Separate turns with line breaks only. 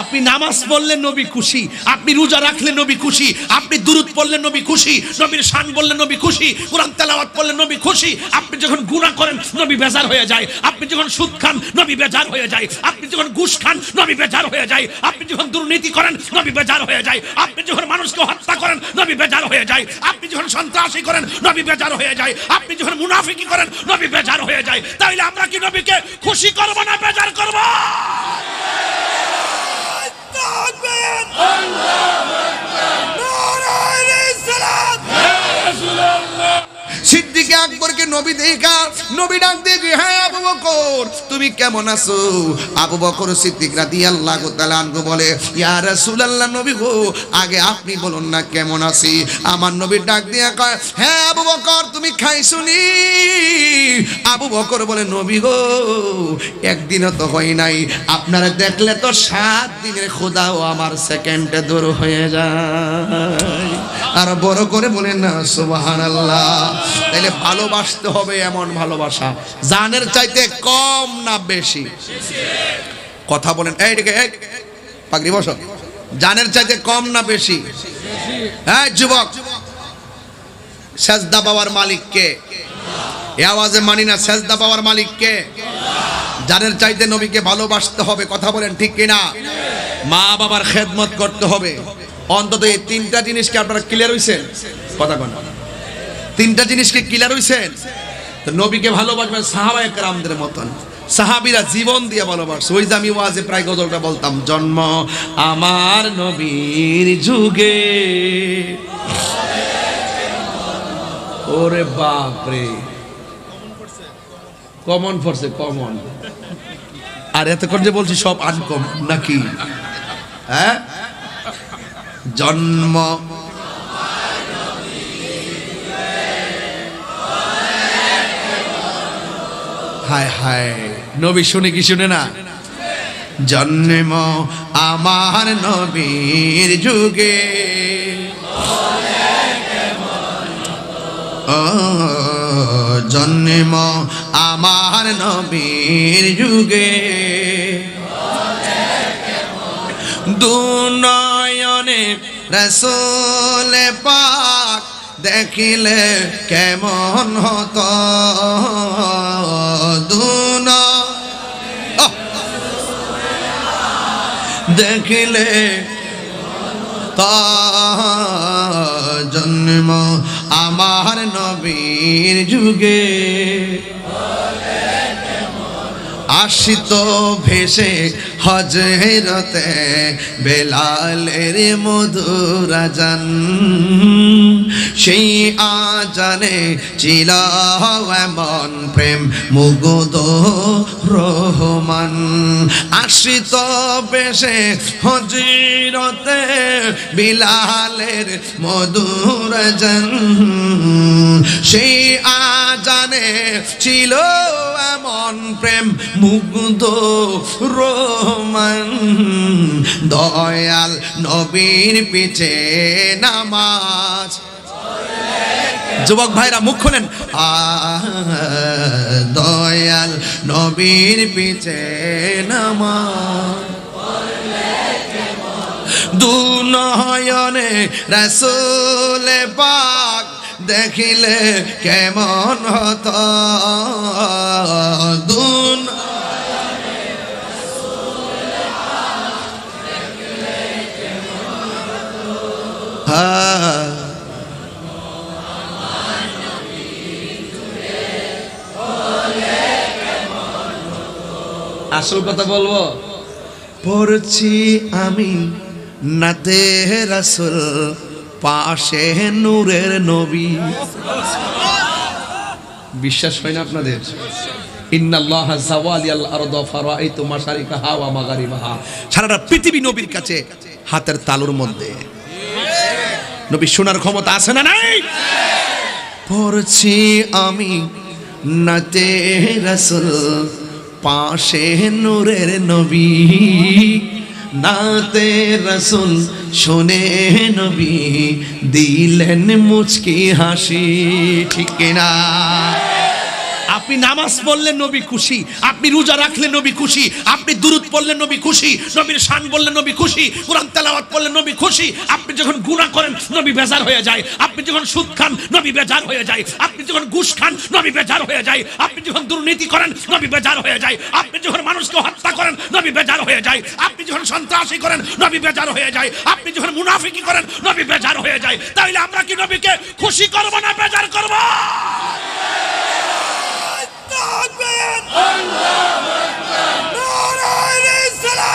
আপনি নামাজ পড়লে নবী খুশি, আপনি রোজা রাখলে নবী খুশি, আপনি দুরুদ পড়লে নবী খুশি, নবীর শান বললে নবী খুশি, কোরআন তেলাওয়াত করলে নবী খুশি, আপনি যখন গুনাহ করেন, নবী বেজার হয়ে যায়, আপনি যখন সুদ খান, নবী বেজার হয়ে যায়, আপনি যখন ঘুষ খান, নবী বেজার হয়ে যায়, আপনি যখন দুর্নীতি করেন, নবী বেজার হয়ে যায়, আপনি যখন মানুষকে হত্যা করেন, নবী বেজার হয়ে যায়, আপনি যখন সন্ত্রাসী করেন, নবী বেজার হয়ে যায়, আপনি যখন মুনাফিকি করেন, নবী বেজার হয়ে যায়, তাইলে আমরা কি নবীকে খুশি করব না বেজার করব?
নবী দেখা, নবী ডাক দেখি হ্যাঁ আবু বকর, তুমি কেমন আছো? আবু বকর সিদ্দিক বলে, ইয়া নবী গো, আগে আপনি বলুন না কেমন আছি? আমার নবী ডাক দিয়া কয় হ্যাঁ আবু বকর, তুমি আবু বকর বলে, নবী গো, একদিনও তো হয় নাই। আপনারা দেখলে তো সাত দিনের খোদাও আমার সেকেন্ডে দূর হয়ে যায়। আর বড় করে বলেন না সুবাহান আল্লাহ তাইলে ভালোবাসতে হবে এমন ভালোবাসা। জানের চাইতে কম না বেশি? কথা বলেন, এই দিকে এই পাগড়ি বসো। জানের চাইতে কম না বেশি? হ্যাঁ যুবক, সেজদা পাওয়ার মালিক কে? এ আওয়াজে মানি না, সেজদা পাওয়ার মালিক কে? জানের চাইতে নবীকে ভালোবাসতে হবে, কথা বলেন ঠিক কিনা? মা বাবার খেদমত করতে হবে। অন্তত এই তিনটা জিনিসকে আপনারা ক্লিয়ার হইছেন? কথা কোন। তিনটা জিনিসকে ক্লিয়ার হইছেন? নবীকে ভালোবাসবেন সাহাবা একরামদের মতন। সাহাবিরা জীবন দিয়ে ভালোবাসছে ওই যে আমি ওয়াজে প্রায় গজলটা বলতাম, জন্ম আমার নবীর যুগে। ওরে বাপ রে কমন ফরছে কমন আর এতক্ষণ যে বলছি সব আনকম নাকি? হ্যাঁ? জন্ম। হায় হায়, নবী শুনে কি শুনে না? জন্ম আমার নবীর যুগে। জন্ম আমার নবীর যুগে। দুনয়নে রসোল পাক দেখিলে কেমন হতো? দুন। দেখিলে জন্ম আমার নবীর যুগে। আসিত ভেসে হজরতে বেলালের মধুরা জান সেই আজানে ছিল এমন প্রেম, মুগুদ রহমান। আশ্রিত বেশে হজরতে বিলালের মধুর জান। সেই আজানে ছিল এমন প্রেম মুগ্ধ রোমান দয়াল নবীর পিছে নামাজ যুবক ভাইরা, মুখ খোলেন। দয়াল নবীর পিছে নামাজ। দুনয়নে রসুল পাক দেখিলে কেমন হত? দুন আসল কথা বলব? পড়ছি আমি নাতে রাসুল, পাশে নূরের নবী। বিশ্বাস হয় না আপনাদের? পৃথিবী নবীর কাছে হাতের তালুর মধ্যে। নবী শোনার ক্ষমতা আছে না নাই? পড়ছি আমি নাতে পাশে নূরের নবী নাতে রসুল শোনে নবী দিলেন মুচকি হাসি ঠিক না
আপনি নামাজ পড়লে নবী খুশি, আপনি রোজা রাখলে নবী খুশি, আপনি দুরুদ পড়লে নবী খুশি, নবীর শান বললে নবী খুশি, কোরআন তেলাওয়াত করলে নবী খুশি, আপনি যখন গুনাহ করেন, নবী বেজার হয়ে যায়। আপনি যখন সুদ খান, নবী বেজার হয়ে যায়। আপনি যখন ঘুষ খান, নবী বেজার হয়ে যায়। আপনি যখন দুর্নীতি করেন, নবী বেজার হয়ে যায়। আপনি যখন মানুষকে হত্যা করেন, নবী বেজার হয়ে যায়। আপনি যখন সন্ত্রাসী করেন, নবী বেজার হয়ে যায়। আপনি যখন মুনাফিকি করেন, নবী বেজার হয়ে যায়। তাইলে আমরা কি নবীকে খুশি করব না বেজার করব? God, man! Allah,